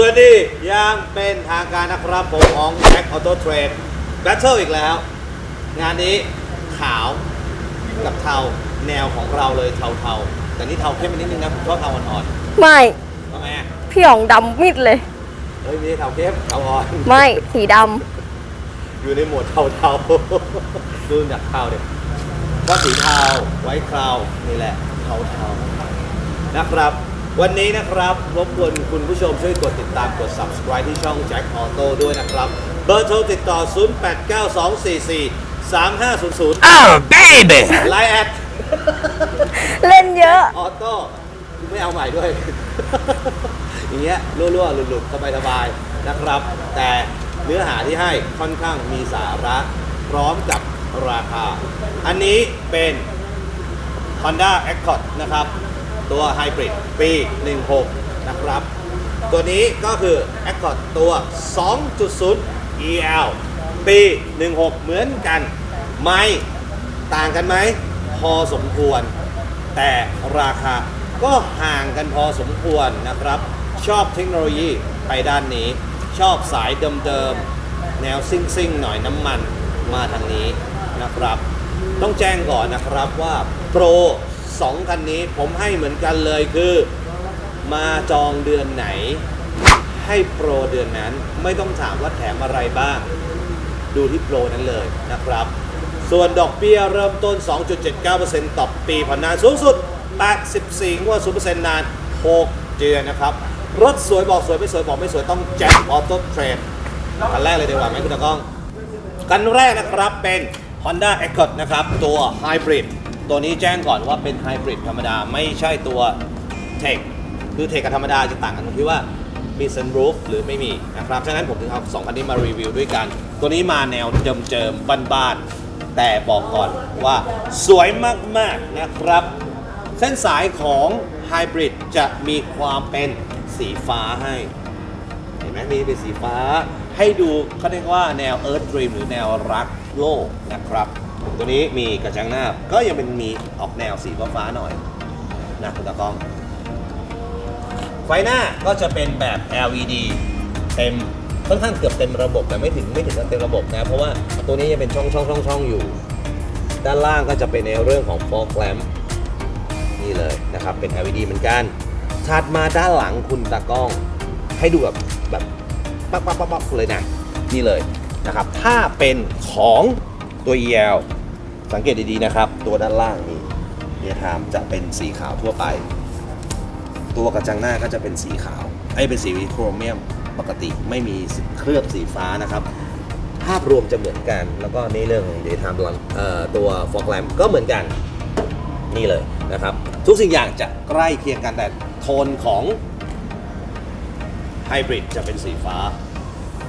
สวัสดีอยังเป็นทางการนะครับผมอองแจ็คออโต้เทรดแบทเทิลอีกแล้ว งานนี้ขาวกับเทาแนวของเราเลยเทาๆแต่นี่เทาเข้มไปนิดนึงนะผมชอบเทาอ่อนไม่ๆทำไมอะพี่อ๋องดำมิดเลย เฮ้ยไม่ใช่เทาเข้มเทาอ่อน ไม่สีดอยู่ในหมวดเทาๆ ดูจากเทาเด็กก็สีเทาไว้คราวนี่แหละเทาๆนะครับ วันนี้นะครับรบกวนคุณผู้ชมช่วยกดติดตามกด subscribe ที่ช่อง Jack Auto ด้วยนะครับ เบอร์โทรติดต่อ 089244 3500 Oh, baby! ไลน์แอดำเล่นเยอะ ออโต้ไม่เอาใหม่ด้วย อย่างเงี้ยรั่วๆหลุดๆสบายๆนะครับ แต่เนื้อหาที่ให้ค่อนข้างมีสาระพร้อมกับราคา อันนี้เป็น Honda Accord นะครับ ตัว Hybrid ปี 16 นะครับ ตัวนี้ก็คือ Accord ตัว 2.0 EL ปี 16 เหมือนกันไม่ต่างกันไหม พอสมควร แต่ราคาก็ห่างกันพอสมควรนะครับ ชอบเทคโนโลยีไปด้านนี้ ชอบสายเดิมๆ แนวซิ่งๆ หน่อยน้ำมันมาทางนี้นะครับ ต้องแจ้งก่อนนะครับว่าโปร 2 คันนี้ผมให้เหมือนกันเลยคือมาจองเดือนไหน ให้โปรเดือนนั้นไม่ต้องถามว่าแถมอะไรบ้าง ดูที่โปรนั้นเลยนะครับ ส่วนดอกเบี้ยเริ่มต้น 2.79%ต่อปีผ่อนนานสูงสุด 84งวด0%นาน 6 เดือนนะครับ รถสวยบอกสวยไม่สวยบอกไม่สวยต้องแจ็คออโต้เทรดคันแรกเลยดีกว่าไหมคุณตากล้องกันแรกนะครับเป็น Honda Accord นะครับ ตัว Hybrid ตัวนี้แจ้งก่อนว่าเป็น Hybrid ธรรมดาไม่ใช่ตัว Tech คือ Tech กับธรรมดาจะต่างกันตรงที่ว่ามี sunroof หรือไม่มีนะครับฉะนั้นผมถึงเอาสองคันนี้มารีวิวด้วยกัน ตัวนี้มาแนวเจิมๆบ้านๆแต่บอกก่อนว่าสวยมากๆนะครับ เส้นสายของ Hybrid จะมีความเป็นสีฟ้าให้ เห็นไหมมีเป็นสีฟ้า ให้ดูเขาเรียกว่าแนว Earth Dream หรือแนวรักโลกนะครับ ตัวนี้มีกระจังหน้าก็ยังเป็นมีออกแนวสีฟ้าๆหน่อยนะคุณตากล้อง ไฟหน้าก็จะเป็นแบบ LED เต็มค่อนข้างเกือบเต็มระบบแต่ไม่ถึงไม่ถึงกับเต็มระบบนะเพราะว่าตัวนี้ยังเป็นช่องช่องช่องช่องอยู่ ด้านล่างก็จะเป็นในเรื่องของ fog lamp นี่เลยนะครับเป็น LED เหมือนกันถัดมาด้านหลังคุณตากล้อง ให้ดูแบบแบบปั๊บปั๊บปั๊บปั๊บเลยนะนี่เลยนะครับถ้าเป็นของตัว EL สังเกตดีๆนะครับ ตัวด้านล่างนี่เดียทามจะเป็นสีขาวทั่วไป ตัวกระจังหน้าก็จะเป็นสีขาวไอ้เป็นสีโครเมียมปกติไม่มีเคลือบสีฟ้านะครับ ภาพรวมจะเหมือนกัน แล้วก็ในเรื่องของเดย์ไทม์ลังตัวฟอกแลมก็เหมือนกันนี่เลยนะครับ ทุกสิ่งอย่างจะใกล้เคียงกันแต่โทนของไฮบริดจะเป็นสีฟ้า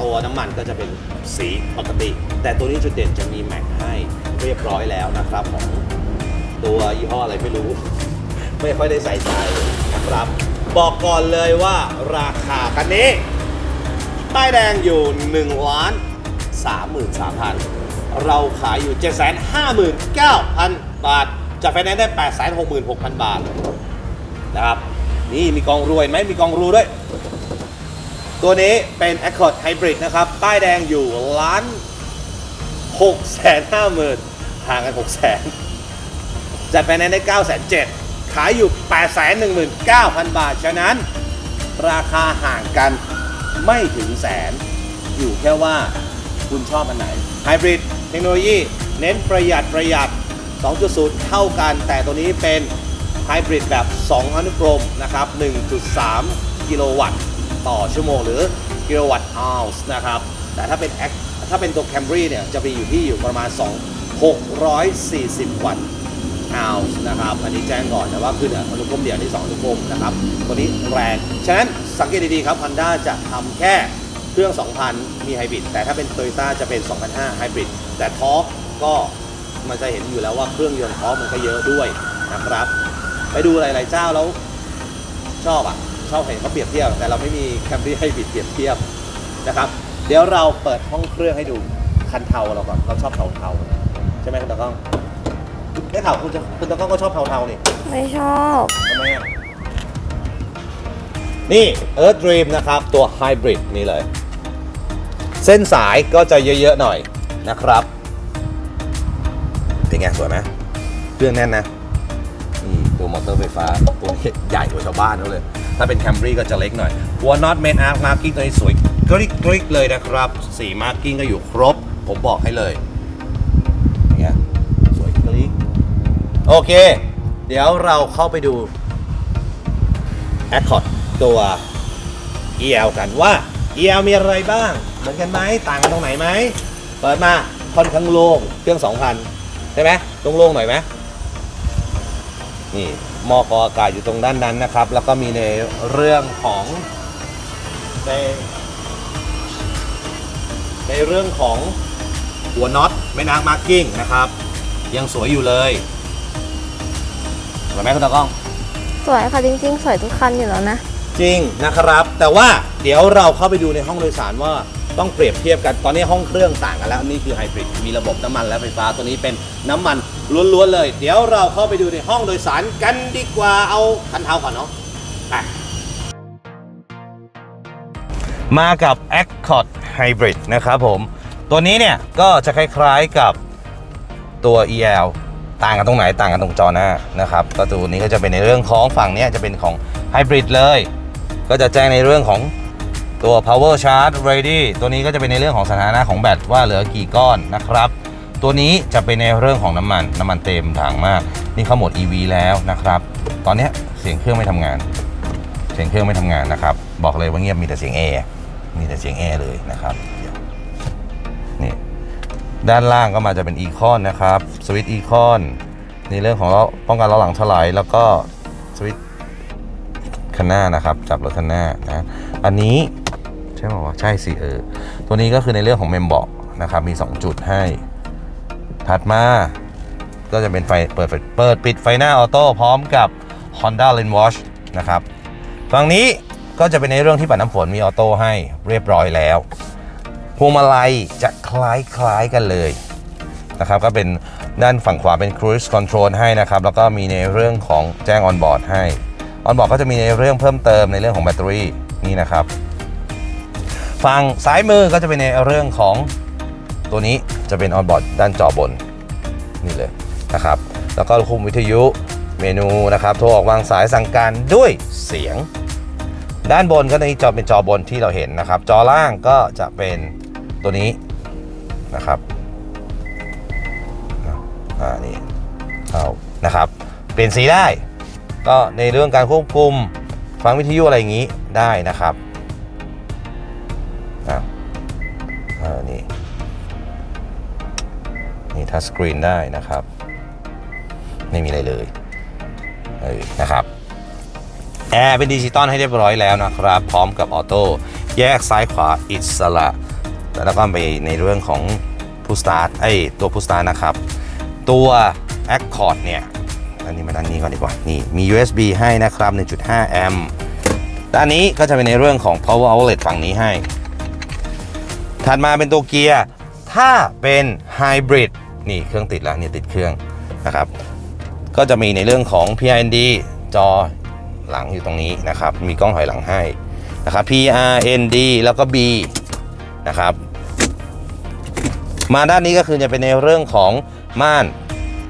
ตัวน้ำมันก็จะเป็นสีปกติ แต่ตัวนี้จุดเด่นจะมีแม็กให้ เรียบร้อยแล้วนะครับของตัวยี่ห้ออะไรไม่รู้ ไม่ค่อยได้ใส่ใจนะครับ บอกก่อนเลยว่าราคาคันนี้ ป้ายแดงอยู่1ล้าน33,000 เราขายอยู่ 759,000 บาทจากไฟแนนซ์ได้ 866,000 บาทนะครับ นี่มีกองรวยไหมมีกองรูด้วย ตัวนี้เป็น Accord Hybrid นะครับ ป้ายแดงอยู่ล้าน 6 5 0 0 0 0ห่างกัน6 0 0 0 0จัดไฟแนนซ์ได้9 7 0 0ขายอยู่819,000บาท ฉะนั้น ราคาห่างกันไม่ถึงแสน อยู่แค่ว่าคุณชอบอันไหนไฮบริดเทคโนโลยีเน้นประหยัดประหยัด 2.0 เท่ากัน แต่ตัวนี้เป็นไฮบริดแบบ 2 อนุกรมนะครับ 1.3 กิโลวัตต์ ต่อชั่วโมงหรือกิโลวัตต์อาวส์นะครับ แต่ถ้าเป็น ถ้าเป็นตัว Camry เนี่ยจะไปอยู่ที่อยู่ประมาณ 2 640 วัตต์เอานะครับ อันนี้แจ้งก่อนนะว่าคืออนุกรมเดียวที่2อนุกรมนะครับตัวนี้แรง ฉะนั้นสังเกตดีๆครับ Honda จะทำแค่เครื่อง 2,000 มีไฮบริด แต่ถ้าเป็น Toyota จะเป็น 2,500ไฮบริด แต่ทอร์กก็มันจะเห็นอยู่แล้วว่าเครื่องยนต์ทอร์กมันก็เยอะด้วยนะครับ ไปดูหลายๆเจ้าแล้วชอบอะ ชอบเห็นเขาเปรียบเทียบ แต่เราไม่มี Camry ไฮบริดเปรียบเทียบนะครับ เดี๋ยวเราเปิดห้องเครื่องให้ดูคันเทาเราก่อนเราชอบเทาๆใช่ไหมคุณตากล้องได้ข่าวคุณจะคุณตะก้องก็ชอบเทาๆนี่ไม่ชอบ ทำไมอะนี่ Earth Dream นะครับตัว Hybrid นี่เลย เส้นสายก็จะเยอะ ๆ หน่อยนะครับ เป็นไงสวยไหมเครื่องแน่นนะนี่ตัวมอเตอร์ไฟฟ้าตัวนี้ใหญ่กว่าชาวบ้านเขาเลย ถ้าเป็น Camry ก็จะเล็กหน่อยหัวน็อตเมนอาร์คมาร์กิ้งตัวนี้สวย กริกกริกเลยนะครับ สีมาร์กิ้งก็อยู่ครบ ผมบอกให้เลยอย่างเงี้ยสวยกริกโอเค เดี๋ยวเราเข้าไปดู Accord ตัว EL กันว่า EL มีอะไรบ้าง เหมือนกันไหมต่างกันตรงไหนไหมเปิดมาค่อนข้างโล่งเครื่อง 2,000 ใช่ไหมตรงโล่งหน่อยไหมนี่มอกรออากาศอยู่ตรงด้านนั้นนะครับ แล้วก็มีในเรื่องของใน ในเรื่องของหัวน็อตไม่นางมาร์กิ้งนะครับ ยังสวยอยู่เลยสวยไหมคุณตากล้อง สวยค่ะจริงๆ สวยทุกคันอยู่แล้วนะ จริงนะครับ แต่ว่าเดี๋ยวเราเข้าไปดูในห้องโดยสารว่าต้องเปรียบเทียบกันตอนนี้ห้องเครื่องต่างกันแล้วนี่คือไฮบริดมีระบบน้ำมันและไฟฟ้าตัวนี้เป็นน้ำมันล้วนๆเลย เดี๋ยวเราเข้าไปดูในห้องโดยสารกันดีกว่าเอาคันเท้าก่อนเนาะ มากับ Accord Hybrid นะครับผม ตัวนี้เนี่ยก็จะคล้ายๆกับตัว EL ต่างกันตรงไหนต่างกันตรงจอหน้านะครับก็ตัวนี้ก็จะเป็นในเรื่องของฝั่งนี้จะเป็นของ Hybrid เลย ก็จะแจ้งในเรื่องของตัว power charge ready ตัวนี้ก็จะเป็นในเรื่องของสถานะของแบตว่าเหลือกี่ก้อนนะครับ ตัวนี้จะเป็นในเรื่องของน้ำมัน น้ำมันเต็มถังมาก นี่เข้าหมด EV แล้วนะครับ ตอนนี้เสียงเครื่องไม่ทำงาน เสียงเครื่องไม่ทำงานนะครับ บอกเลยว่าเงียบมีแต่เสียงแอ มีแต่เสียงแอร์เลยนะครับนี่ด้านล่างก็มาจะเป็นอีคอนนะครับสวิตช์อีคอนในเรื่องของล้อป้องกันล้อหลังถลายแล้วก็สวิตช์คันหน้านะครับ จับรถคันหน้านะอันนี้ใช่ไหมวะใช่สิเออตัวนี้ก็คือในเรื่องของเมมเบาะนะครับมี 2 จุดให้ ถัดมาก็จะเป็นไฟเปิดเปิดปิดไฟหน้าออโต้พร้อมกับ Honda Lane Watch นะครับฝั่งนี้ ก็จะเป็นในเรื่องที่ปัดน้ำฝนมีออโต้ให้เรียบร้อยแล้วพวงมาลัยจะคล้ายๆกันเลยนะครับก็เป็นด้านฝั่งขวาเป็น Cruise Control ให้นะครับ แล้วก็มีในเรื่องของแจ้ง On Board ให้ออนบอร์ดก็จะมีในเรื่องเพิ่มเติมในเรื่องของแบตเตอรี่นี่นะครับ ฝั่งซ้ายมือก็จะเป็นในเรื่องของตัวนี้จะเป็นออนบอร์ดด้านจอบนนี่เลยนะครับ แล้วก็คุมวิทยุเมนูนะครับโทรออกวางสายสั่งการด้วยเสียง ด้านบนก็ในจอเป็นจอบนที่เราเห็นนะครับ จอล่างก็จะเป็นตัวนี้นะครับอ่านี่เอานะครับ เปลี่ยนสีได้ ก็ในเรื่องการควบคุมฟังวิทยุอะไรอย่างนี้ได้นะครับอะเออนี่นี่ทัชสกรีนได้นะครับ ไม่มีอะไรเลยเออนะครับ แอร์เป็นดิจิตอลให้เรียบร้อยแล้วนะครับ พร้อมกับออโต้แยกซ้ายขวาอิสระแล้วก็ไปในเรื่องของผู้สตาร์ทไอตัวผู้สตาร์ทนะครับ ตัว Accord เนี่ยอันนี้มาด้านนี้ก่อนดีกว่านี่มี USB ให้นะครับ 1.5 แอมป์ด้านนี้ก็จะเป็นในเรื่องของ power outlet ฝั่งนี้ให้ ถัดมาเป็นตัวเกียร์ถ้าเป็น hybrid นี่เครื่องติดแล้วเนี่ยติดเครื่องนะครับ ก็จะมีในเรื่องของ PRND จอ หลังอยู่ตรงนี้นะครับ มีกล้องถอยหลังให้นะครับ PRND แล้วก็ B นะครับ มาด้านนี้ก็คือจะเป็นในเรื่องของม่าน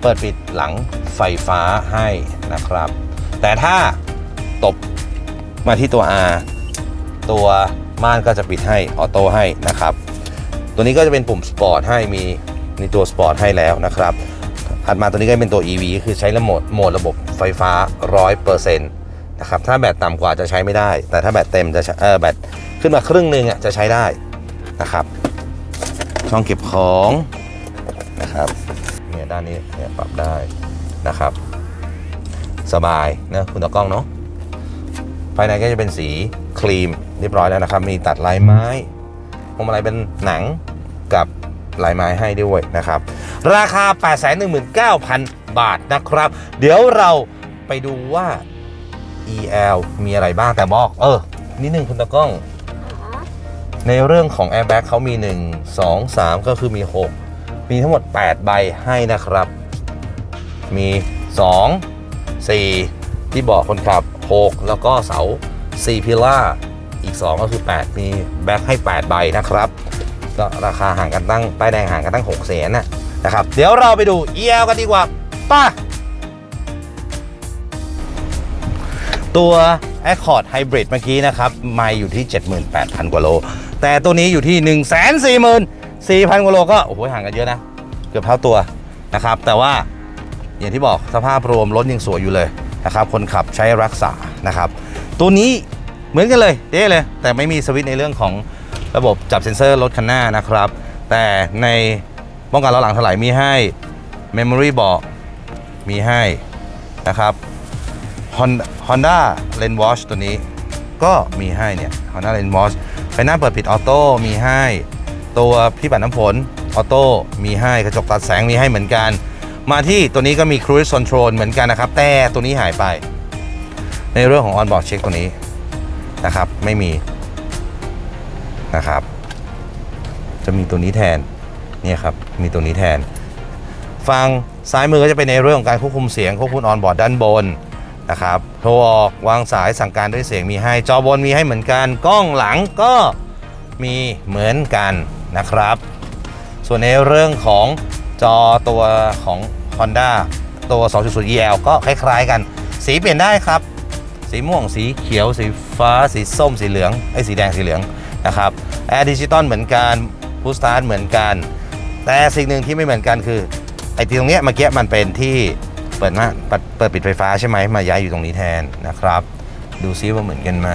เปิดปิดหลังไฟฟ้าให้นะครับ แต่ถ้าตบมาที่ตัว R ตัวม่านก็จะปิดให้ออโต้ให้นะครับ ตัวนี้ก็จะเป็นปุ่มสปอร์ตให้มีในตัวสปอร์ตให้แล้วนะครับถัดมาตัวนี้ก็เป็นตัว EV คือใช้ระโหมดโหมดระบบไฟฟ้า 100%น นะครับถ้าแบตต่ำกว่าจะใช้ไม่ได้ แต่ถ้าแบตเต็มจะเออแบตขึ้นมาครึ่งหนึ่งอะจะใช้ได้นะครับ ช่องเก็บของนะครับเนี่ยด้านนี้เนี่ยปรับได้นะครับ สบายนะคุณตากล้องเนาะภายในก็จะเป็นสีครีมเรียบร้อยแล้วนะครับ มีตัดลายไม้พวงมาลัยเป็นหนังกับลายไม้ให้ด้วยนะครับ ราคา 819,000 บาทนะครับ เดี๋ยวเราไปดูว่า EL มีอะไรบ้างแต่บอก เออ นิดนึงคุณตากล้อง ในเรื่องของ Airbag เขามี 1 2 3 ก็คือมี 6 มีทั้งหมด 8 ใบให้นะครับ มี 2 4 ที่เบอกคนขับ 6 แล้วก็เสา4พิล่าอีก 2 ก็คือ 8 มีแบ็คให้ 8 ใบนะครับก็ราคาห่างกันตั้งป้ายแดงห่างกันตั้ง6แสนนะนะครับ เดี๋ยวเราไปดู EL กันดีกว่าไป้า ตัว Accord Hybrid เมื่อกี้นะครับไม่อยู่ที่ 78,000 กว่าโล แต่ตัวนี้อยู่ที่ 144,000 กว่าโลก็ โอ้โหห่างกันเยอะนะ เกือบเท่าตัวนะครับ แต่ว่าอย่างที่บอกสภาพรวมรถยังสวยอยู่เลยนะครับ คนขับใช้รักษานะครับ ตัวนี้เหมือนกันเลยเด้เลย แต่ไม่มีสวิตช์ในเรื่องของระบบจับเซ็นเซอร์รถคันหน้านะครับ แต่ในป้องกันล้อหลังถลายมีให้ Memory เบาะมีให้นะครับ Honda Honda Lane Watch ตัวนี้ก็มีให้เนี่ย Honda Lane Watch ไฟหน้าเปิดปิดออโต้มีให้ ตัวพี่ปัดน้ำฝนออโต้มีให้กระจกตัดแสงมีให้เหมือนกัน มาที่ตัวนี้ก็มี Cruise Control เหมือนกันนะครับ แต่ตัวนี้หายไป ในเรื่องของ On Board Check ตัวนี้นะครับไม่มีนะครับ จะมีตัวนี้แทนเนี่ยครับมีตัวนี้แทน ฟังซ้ายมือก็จะเป็นในเรื่องของการควบคุมเสียงควบคุมออนบอร์ดด้านบน นะครับโทรออกวางสายสั่งการด้วยเสียงมีให้จอบนมีให้เหมือนกันกล้องหลังก็มีเหมือนกันนะครับ ส่วนในเรื่องของจอตัวของ Honda ตัว 2.0 EL ก็คล้าย ๆ กัน สีเปลี่ยนได้ครับ สีม่วงสีเขียว สีฟ้า สีส้ม สีเหลืองไอ้สีแดงสีเหลืองนะครับแอร์ดิจิตอลเหมือนกันพูสตาร์เหมือนกัน แต่สิ่งหนึ่งที่ไม่เหมือนกันคือไอ้ที่ตรงเนี้ยเมื่อกี้มันเป็นที่ เปิดมาเปิดเปิดปิดไฟฟ้าใช่ไหมมาย้ายอยู่ตรงนี้แทนนะครับ ดูซิว่าเหมือนกันไหม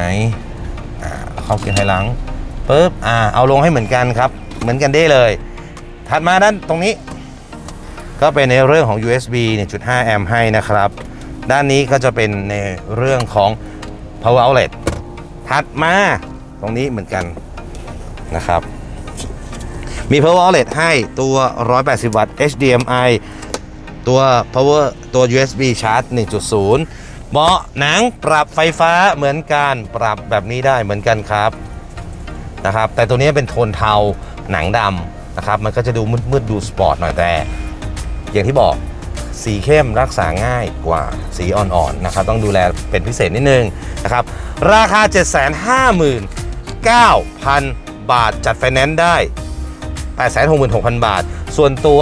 อ่าเข้าเกียร์ถอยหลังปุ๊บอ่าเอาลงให้เหมือนกันครับ เหมือนกันได้เลย ถัดมาด้านตรงนี้ ก็เป็นในเรื่องของ USB 1.5แอมป์ให้นะครับ ด้านนี้ก็จะเป็นในเรื่องของ power outlet ถัดมาตรงนี้เหมือนกันนะครับ มี power outlet ให้ตัว 180 วัตต์ HDMI ตัว power ตัว USB charge 1.0 เบาะหนังปรับไฟฟ้าเหมือนกันปรับแบบนี้ได้เหมือนกันครับนะครับ แต่ตัวนี้เป็นโทนเทาหนังดำนะครับ มันก็จะดูมืดๆดูสปอร์ตหน่อยแต่ อย่างที่บอกสีเข้มรักษาง่ายกว่าสีอ่อนๆนะครับ ต้องดูแลเป็นพิเศษนิดนึงนะครับ ราคา 759,000 บาทจัดไฟแนนซ์ได้ 866,000 บาท ส่วนตัว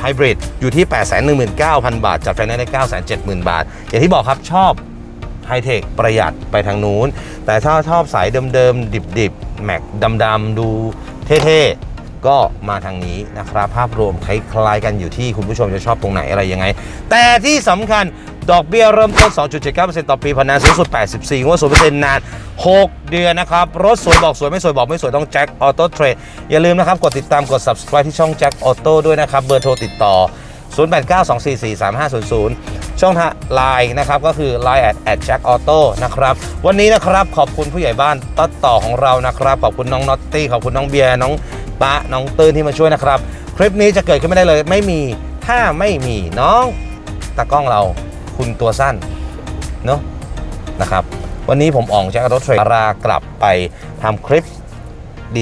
ไฮบริดอยู่ที่ 819,000 บาท จัดไฟแนนซ์ได้ 970,000 บาท อย่างที่บอกครับชอบไฮเทคประหยัดไปทางนู้น แต่ถ้าชอบสายเดิมๆ ดิบๆ แม็กดำๆ ดูเท่ๆ ก็มาทางนี้นะครับภาพรวมคล้ายๆกันอยู่ที่คุณผู้ชมจะชอบตรงไหนอะไรยังไง แต่ที่สำคัญดอกเบี้ยเริ่มต้น 2.79%ต่อปีผ่อนนานสูงสุด 84งวด0%นาน 6 เดือนนะครับ รถสวยบอกสวยไม่สวยบอกไม่สวยต้องแจ็คออโต้เทรดอย่าลืมนะครับ กดติดตามกด subscribe ที่ช่องแจ็คออโต้ด้วยนะครับ เบอร์โทรติดต่อ 0892443500 ช่องทางไลน์นะครับ ก็คือ Line at at jack auto นะครับ วันนี้นะครับขอบคุณผู้ใหญ่บ้านตัดต่อของเรานะครับ ขอบคุณน้องน็อตตี้ขอบคุณน้องเบียร์น้อง ปะน้องตื่นที่มาช่วยนะครับ คลิปนี้จะเกิดขึ้นไม่ได้เลย ไม่มีถ้าไม่มีน้องตากล้องเราคุณตัวสั้นเนาะนะครับ วันนี้ผมอ่องแจ็ครถเทรดรากลับไปทำคลิป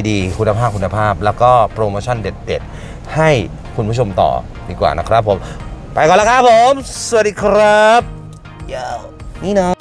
ดีๆ คุณภาพคุณภาพ แล้วก็โปรโมชั่นเด็ด ๆ ให้คุณผู้ชมต่อดีกว่านะครับผม ไปก่อนแล้วครับผม สวัสดีครับเยนี่นะ